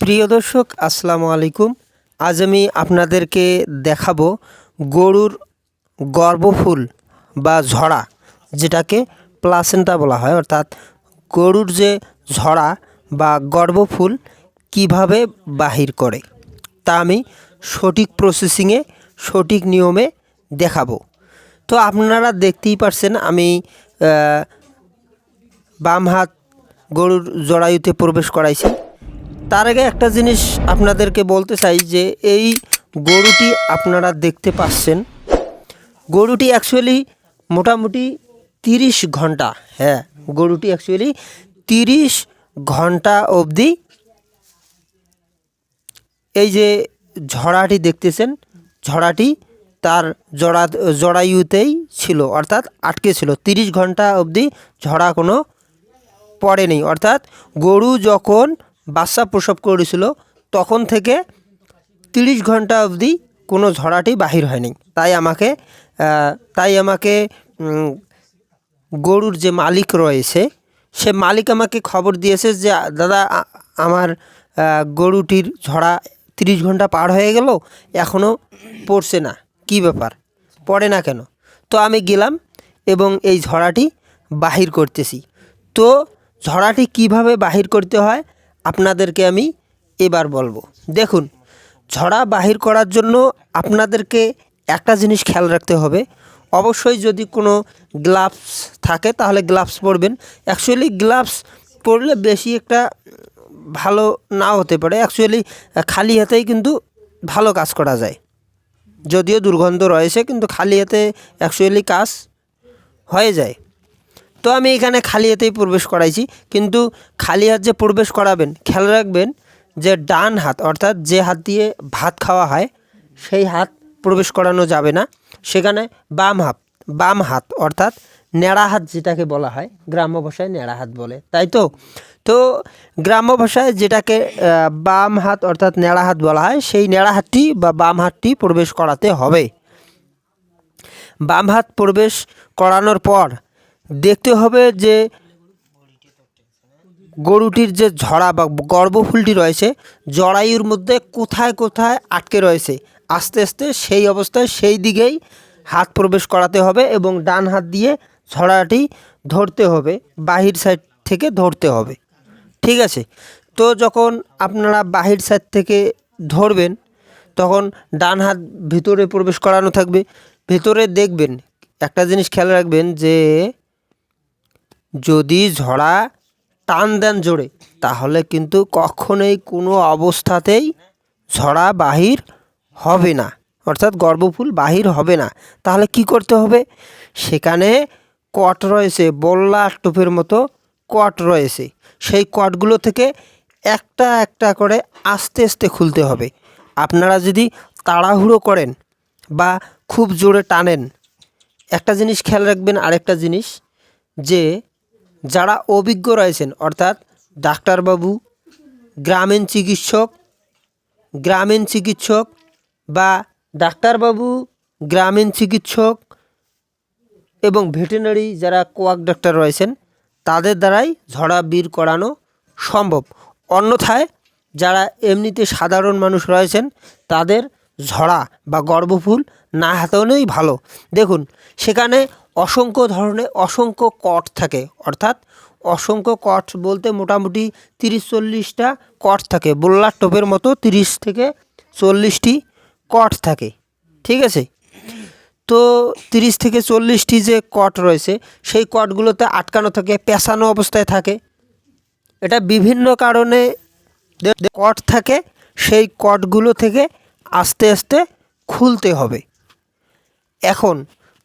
প্রিয় দর্শক, আসসালামু আলাইকুম। আজ আমি আপনাদেরকে দেখাবো গরুর গর্ভফুল বা ঝরা যেটাকে প্লাসেন্টা বলা হয়। অর্থাৎ গরুর যে ঝরা বা গর্ভফুল কীভাবে বাহির করে, তা আমি সঠিক প্রসেসিংয়ে সঠিক নিয়মে দেখাবো। তো আপনারা দেখতেই পারছেন, আমি বাম হাত গরুর জরায়ুতে প্রবেশ করাইছি। তার আগে একটা জিনিস আপনাদেরকে বলতে চাই যে এই গরুটি আপনারা দেখতে পাচ্ছেন। গরুটি অ্যাকচুয়ালি মোটামুটি তিরিশ ঘণ্টা হ্যাঁ গরুটি অ্যাকচুয়ালি তিরিশ ঘণ্টা অবধি এই যে ঝড়াটি দেখতেছেন, ঝড়াটি তার জড়া, জরায়ুতেই ছিল, অর্থাৎ আটকে ছিল। তিরিশ ঘণ্টা অবধি ঝড়া কোনো পড়েনি, অর্থাৎ গরু যখন বাচ্চা প্রসব করেছিল, তখন থেকে তিরিশ ঘণ্টা অবধি কোনো ঝড়াটি বাহির হয়নি। তাই আমাকে তাই আমাকে গরুর যে মালিক রয়েছে, সে মালিক আমাকে খবর দিয়েছে যে, দাদা আমার গরুটির ঝড়া তিরিশ ঘণ্টা পার হয়ে গেল এখনও পড়ছে না। কি ব্যাপার? পড়ে না কেন? তো আমি গেলাম এবং এই ঝড়াটি বাহির করতেছি। তো ঝড়াটি কীভাবে বাহির করতে হয়? আপনাদেরকে আমি এবার বলব। দেখুন, ঝড়া বাহির করার জন্য আপনাদেরকে একটা জিনিস খেয়াল রাখতে হবে। অবশ্যই যদি কোনো গ্লাভস থাকে, তাহলে গ্লাভস পরবেন। অ্যাকচুয়ালি গ্লাভস পরলে বেশি একটা ভালো না হতে পারে। অ্যাকচুয়ালি খালি হাতেই কিন্তু ভালো কাজ করা যায়। যদিও দুর্গন্ধ রয়েছে, কিন্তু খালি হাতে অ্যাকচুয়ালি কাজ হয়ে যায়। তো আমি এখানে খালি হাতেই প্রবেশ করাইছি। কিন্তু খালি হাত যে প্রবেশ করাবেন, খেয়াল রাখবেন যে ডান হাত, অর্থাৎ যে হাত দিয়ে ভাত খাওয়া হয়, সেই হাত প্রবেশ করানো যাবে না। সেখানে বাম হাত বাম হাত, অর্থাৎ ন্যাড়া হাত যেটাকে বলা হয়, গ্রাম্য ভাষায় ন্যাড়া হাত বলে, তাই তো? তো গ্রাম্য ভাষায় যেটাকে বাম হাত, অর্থাৎ ন্যাড়া হাত বলা হয়, সেই ন্যাড়া হাতটি বা বাম হাতটি প্রবেশ করাতে হবে। বাম হাত প্রবেশ করানোর পর দেখতে হবে যে গরুটির যে ঝরা বা গর্ভফুলটি রয়েছে, জরায়ুর মধ্যে কোথায় কোথায় আটকে রয়েছে, আস্তে আস্তে সেই অবস্থায় সেই দিকেই হাত প্রবেশ করাতে হবে এবং ডান হাত দিয়ে ঝরাটি ধরতে হবে, বাহির সাইড থেকে ধরতে হবে। ঠিক আছে? তো যখন আপনারা বাহির সাইড থেকে ধরবেন, তখন ডান হাত ভিতরে প্রবেশ করানো থাকবে। ভেতরে দেখবেন, একটা জিনিস খেয়াল রাখবেন যে যদি ঝড়া টান দেন জোরে, তাহলে কিন্তু কখনোই কোনো অবস্থাতেই ঝড়া বাহির হবে না। অর্থাৎ গর্ভফুল বাহির হবে না। তাহলে কি করতে হবে? সেখানে কট রয়েছে, বল্লা টোপের মতো কট রয়েছে। সেই কটগুলো থেকে একটা একটা করে আস্তে আস্তে খুলতে হবে। আপনারা যদি তাড়াহুড়ো করেন বা খুব জোরে টানেন, একটা জিনিস খেয়াল রাখবেন, আরেকটা জিনিস যে যারা অভিজ্ঞ রয়েছেন, অর্থাৎ ডাক্তারবাবু, গ্রামীণ চিকিৎসক গ্রামীণ চিকিৎসক বা ডাক্তারবাবু, গ্রামীণ চিকিৎসক এবং ভেটেরিনারি যারা কোয়াক ডাক্তার রয়েছেন, তাদের দ্বারাই ঝড়া বীর করানো সম্ভব। অন্যথায় যারা এমনিতে সাধারণ মানুষ রয়েছেন, তাদের ঝড়া বা গর্ভফুল না হাতানোই ভালো। দেখুন, সেখানে অসংখ্য ধরনের, অসংখ্য কট থাকে। অর্থাৎ অসংখ্য কট বলতে মোটামুটি তিরিশ চল্লিশটা কট থাকে। বোল্লার টোপের মতো তিরিশ থেকে চল্লিশটি কট থাকে। ঠিক আছে? তো তিরিশ থেকে চল্লিশটি যে কট রয়েছে, সেই কটগুলোতে আটকানো থাকে, পেঁচানো অবস্থায় থাকে। এটা বিভিন্ন কারণে কট থাকে, সেই কটগুলো থেকে আস্তে আস্তে খুলতে হবে। এখন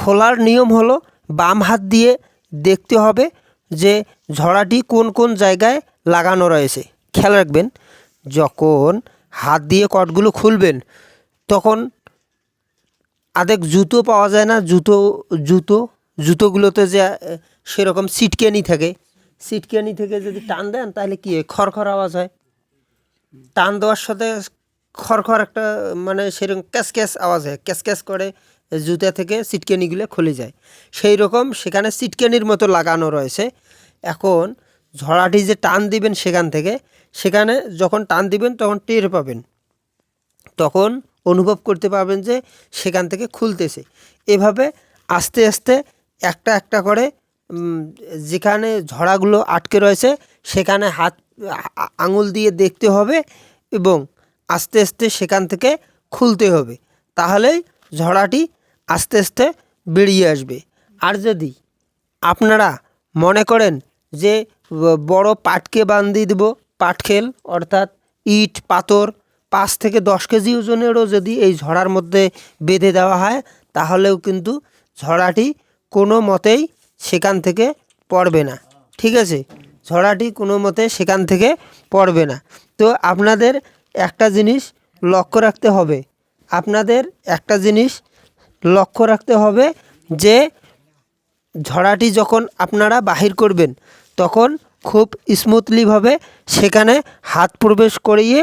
খোলার নিয়ম হলো বাম হাত দিয়ে দেখতে হবে যে ঝড়াটি কোন কোন জায়গায় লাগানো রয়েছে। খেয়াল রাখবেন, যখন হাত দিয়ে কটগুলো খুলবেন, তখন আদেক জুতো পাওয়া যায় না, জুতো জুতো, জুতোগুলোতে যে সেরকম সিটকেনি থাকে। সিটকেনি থেকে যদি টান দেন, তাহলে কী হয়? আওয়াজ হয়। টান দেওয়ার সাথে খড়খড় একটা মানে সেরকম ক্যাস ক্যাস আওয়াজ হয়। ক্যাস ক্যাস করে জুতা থেকে সিটকেনিগুলো খুলে যায়। সেই রকম সেখানে সিটকেনির মতো লাগানো রয়েছে। এখন ঝড়াটি যে টান দিবেন সেখান থেকে, সেখানে যখন টান দিবেন তখন টের পাবেন। তখন অনুভব করতে পারবেন যে সেখান থেকে খুলতেছে। এভাবে আস্তে আস্তে একটা একটা করে যেখানে ঝড়াগুলো আটকে রয়েছে, সেখানে হাত আঙুল দিয়ে দেখতে হবে এবং আস্তে আস্তে সেখান থেকে খুলতে হবে। তাহলেই ঝড়াটি আস্তে আস্তে বেরিয়ে আসবে। আর যদি আপনারা মনে করেন যে বড় পাটকে বান্ধিয়ে দেবো পাটখেল অর্থাৎ ইট, পাথর, পাঁচ থেকে দশ কেজি ওজনেরও যদি এই ঝড়ার মধ্যে বেঁধে দেওয়া হয়, তাহলেও কিন্তু ঝড়াটি কোনো মতেই সেখান থেকে পড়বে না। ঠিক আছে? ঝড়াটি কোনো মতে সেখান থেকে পড়বে না। তো আপনাদের একটা জিনিস লক্ষ্য রাখতে হবে। আপনাদের একটা জিনিস লক্ষ্য রাখতে হবে যে ঝড়াটি যখন আপনারা বাহির করবেন, তখন খুব স্মুথলিভাবে সেখানে হাত প্রবেশ করিয়ে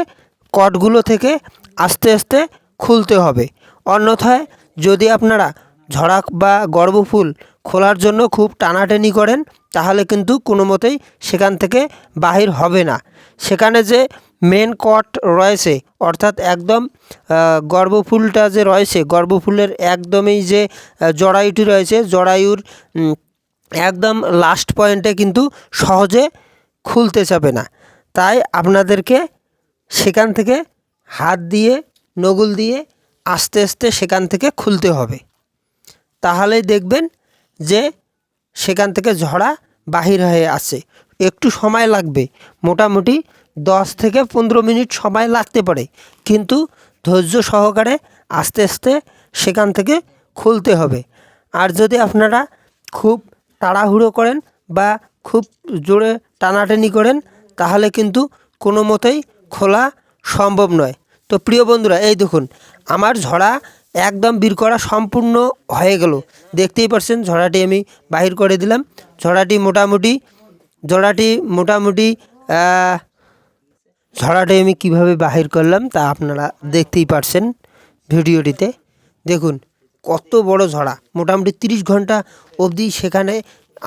কটগুলো থেকে আস্তে আস্তে খুলতে হবে। অন্যথায় যদি আপনারা ঝড়া বা গর্ভফুল খোলার জন্য খুব টানাটানি করেন, তাহলে কিন্তু কোনো মতেই সেখান থেকে বাহির হবে না। সেখানে যে মেন কট রয়েছে, অর্থাৎ একদম গর্ভফুলটা যে রয়েছে, গর্ভফুলের একদমই যে জরায়ুটি রয়েছে, জরায়ুর একদম লাস্ট পয়েন্টে কিন্তু সহজে খুলতে চাবে না। তাই আপনাদেরকে সেখান থেকে হাত দিয়ে, নগুল দিয়ে আস্তে আস্তে সেখান থেকে খুলতে হবে। তাহলেই দেখবেন যে, সেখান থেকে ঝড়া বাহির হয়ে আসে একটু সময় লাগবে, মোটামুটি দশ থেকে পনেরো মিনিট সময় লাগতে পারে। কিন্তু ধৈর্য সহকারে আস্তে আস্তে সেখান থেকে খুলতে হবে। আর যদি আপনারা খুব তাড়াহুড়ো করেন বা খুব জোরে টানাটানি করেন, তাহলে কিন্তু কোনো মতেই খোলা সম্ভব নয়। তো প্রিয় বন্ধুরা, এই দেখুন, আমার ঝড়া একদম বের করা সম্পূর্ণ হয়ে গেল। দেখতেই পারছেন ঝড়াটি আমি বাহির করে দিলাম। ঝড়াটি মোটামুটি ঝড়াটি মোটামুটি আহ, আমি কীভাবে বাহির করলাম তা আপনারা দেখতেই পারছেন ভিডিওটিতে। দেখুন কত বড় ঝড়া। মোটামুটি তিরিশ ঘণ্টা অবধি সেখানে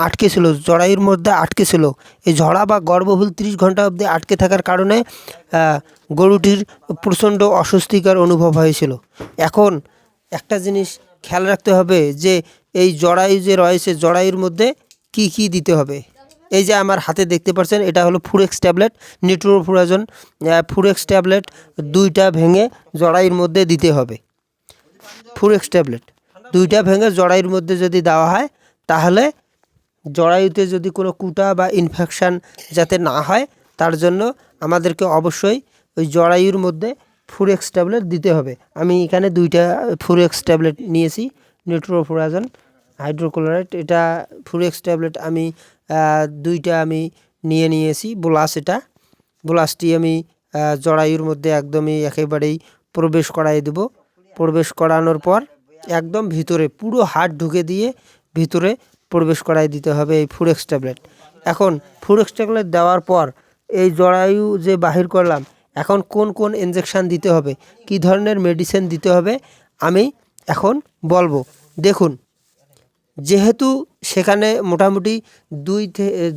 আটকে ছিল জড়াইয়ের মধ্যে আটকে ছিল। এই ঝড়া বা গর্ভফুল তিরিশ ঘণ্টা অবধি আটকে থাকার কারণে গরুটির প্রচণ্ড অস্বস্তিকর অনুভব হয়েছিল। এখন একটা জিনিস খেয়াল রাখতে হবে যে এই জড়ায়ু যে রয়েছে জড়ায়ুর মধ্যে কি কি দিতে হবে? এই যে আমার হাতে দেখতে পাচ্ছেন, এটা হলো ফুরেক্স ট্যাবলেট নিট্রোফুরাজন ফুরেক্স ট্যাবলেট দুইটা ভেঙে জড়াইয়ের মধ্যে দিতে হবে। ফুরেক্স ট্যাবলেট দুইটা ভেঙে জড়াইয়ের মধ্যে যদি দেওয়া হয়, তাহলে জরায়ুতে যদি কোনো কুটা বা ইনফেকশান যাতে না হয়, তার জন্য আমাদেরকে অবশ্যই ওই জরায়ুর মধ্যে ফুরেক্স ট্যাবলেট দিতে হবে। আমি এখানে দুইটা ফুরেক্স ট্যাবলেট নিয়েছি নিউট্রোফোরাজন হাইড্রোক্লোরাইড, এটা ফুরেক্স ট্যাবলেট আমি দুইটা আমি নিয়ে নিয়েছি বোলাস এটা। বোলাসটি আমি জরায়ুর মধ্যে একদমই একেবারেই প্রবেশ করাই দেব। প্রবেশ করানোর পর একদম ভিতরে, পুরো হাত ঢুকে দিয়ে ভিতরে প্রবেশ করাই দিতে হবে এই ফুরেক্স ট্যাবলেট এখন ফুরেক্স ট্যাবলেট দেওয়ার পর এই জরায়ু যে বাহির করলাম, এখন কোন কোন ইনজেকশান দিতে হবে, কী ধরনের মেডিসিন দিতে হবে, আমি এখন বলব। দেখুন যেহেতু সেখানে মোটামুটি দুই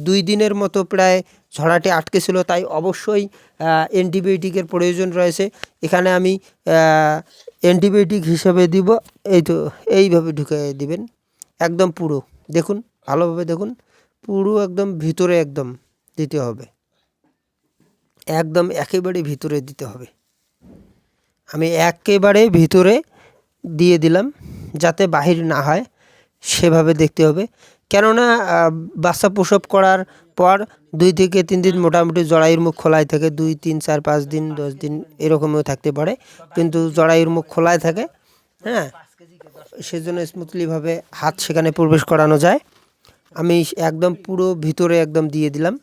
দুই দিনের মতো প্রায় ঝড়াটি আটকে ছিল, তাই অবশ্যই অ্যান্টিবায়োটিকের প্রয়োজন রয়েছে। এখানে আমি অ্যান্টিবায়োটিক হিসেবে দিব, এই তো, এইভাবে ঢুকে দিবেন। একদম পুরো, দেখুন, ভালোভাবে দেখুন, পুরো একদম ভিতরে একদম দিতে হবে। একদম একেবারে ভিতরে দিতে হবে। আমি একেবারে ভিতরে দিয়ে দিলাম, যাতে বাহির না হয়। সেভাবে দেখতে হবে। কেননা বাচ্চা প্রসব করার পর দুই থেকে তিন দিন মোটামুটি জরায়ুর মুখ খোলাই থাকে। দুই, তিন, চার, পাঁচ দিন, দশ দিন এরকমও থাকতে পারে। কিন্তু জরায়ুর মুখ খোলাই থাকে হ্যাঁ? সেজন্য স্মুথলিভাবে হাত সেখানে প্রবেশ করানো যায়। আমি একদম পুরো ভিতরে একদম দিয়ে দিলাম।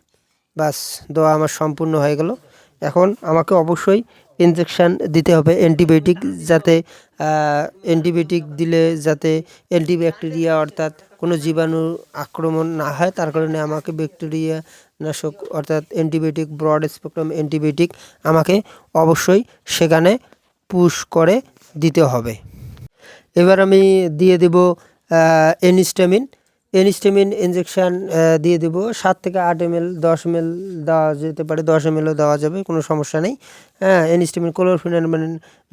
বাস দেওয়া আমার সম্পূর্ণ হয়ে গেল। এখন আমাকে অবশ্যই ইনজেকশান দিতে হবে অ্যান্টিবায়োটিক যাতে অ্যান্টিবায়োটিক দিলে যাতে অ্যান্টিব্যাকটেরিয়া অর্থাৎ কোনো জীবাণু আক্রমণ না হয়, তার কারণে আমাকে ব্যাকটেরিয়া নাশক অর্থাৎ অ্যান্টিবায়োটিক ব্রড স্পেকট্রাম অ্যান্টিবায়োটিক আমাকে অবশ্যই সেখানে পুশ করে দিতে হবে। এবার আমি দিয়ে দেব এনিস্টামিন এনিস্টেমিন ইঞ্জেকশান দিয়ে দেব। সাত থেকে আট এম এল দশ এম এল দেওয়া যেতে পারে, দশ এম এলও দেওয়া যাবে, কোনো সমস্যা নেই। হ্যাঁ এনিস্টেমিন ক্লোরফিনান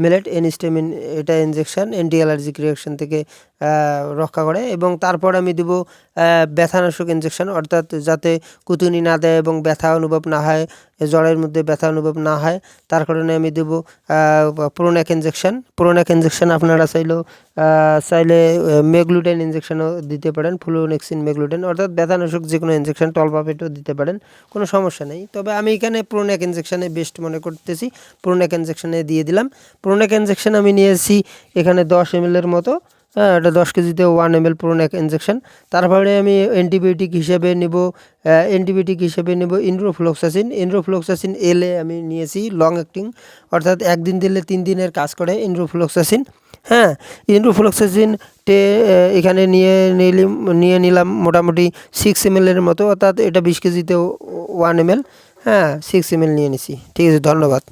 মেলেট এনিস্টেমিন এটা ইঞ্জেকশান অ্যান্টি অ্যালার্জিক রিয়াকশন থেকে রক্ষা করে। এবং তারপর আমি দেবো ব্যথানাশক ইঞ্জেকশন অর্থাৎ যাতে কুতুনি না দেয় এবং ব্যথা অনুভব না হয়, জ্বরের মধ্যে ব্যথা অনুভব না হয়, তার কারণে আমি দেবো প্রোনাক ইঞ্জেকশন প্রোনাক ইঞ্জেকশন আপনারা চাইলেও চাইলে মেগলুটেন ইঞ্জেকশনও দিতে পারেন ফ্লুনেক্সিন মেগলুটেন, অর্থাৎ ব্যথানাশক যে কোনো ইঞ্জেকশন টলপাপেটও দিতে পারেন, কোনো সমস্যা নেই। তবে আমি এখানে প্রোনাক ইঞ্জেকশনে বেস্ট মনে করতেছি। প্রোনাক ইঞ্জেকশনে দিয়ে দিলাম। প্রোনাক ইঞ্জেকশন আমি নিয়েছি এখানে দশ এম এর মতো। হ্যাঁ এটা দশ কেজিতে ওয়ান এম এল প্রোনাক ইঞ্জেকশন তারপরে আমি অ্যান্টিবায়োটিক হিসেবে নেব অ্যান্টিবায়োটিক হিসেবে নেব ইনড্রোফ্লোক্সাসিন ইনড্রোফ্লোক্সাসিন এলে আমি নিয়েছি লং অ্যাক্টিং অর্থাৎ একদিন দিলে তিন দিনের কাজ করে ইনড্রোফ্লোক্সাসিন হ্যাঁ ইনড্রোফ্লোক্সাসিন টে এখানে নিয়ে নিলাম নিয়ে নিলাম মোটামুটি সিক্স এম এর মতো, অর্থাৎ এটা বিশ কেজিতে ওয়ান এম হ্যাঁ সিক্স এম এল নিয়ে নিছি। ঠিক আছে, ধন্যবাদ।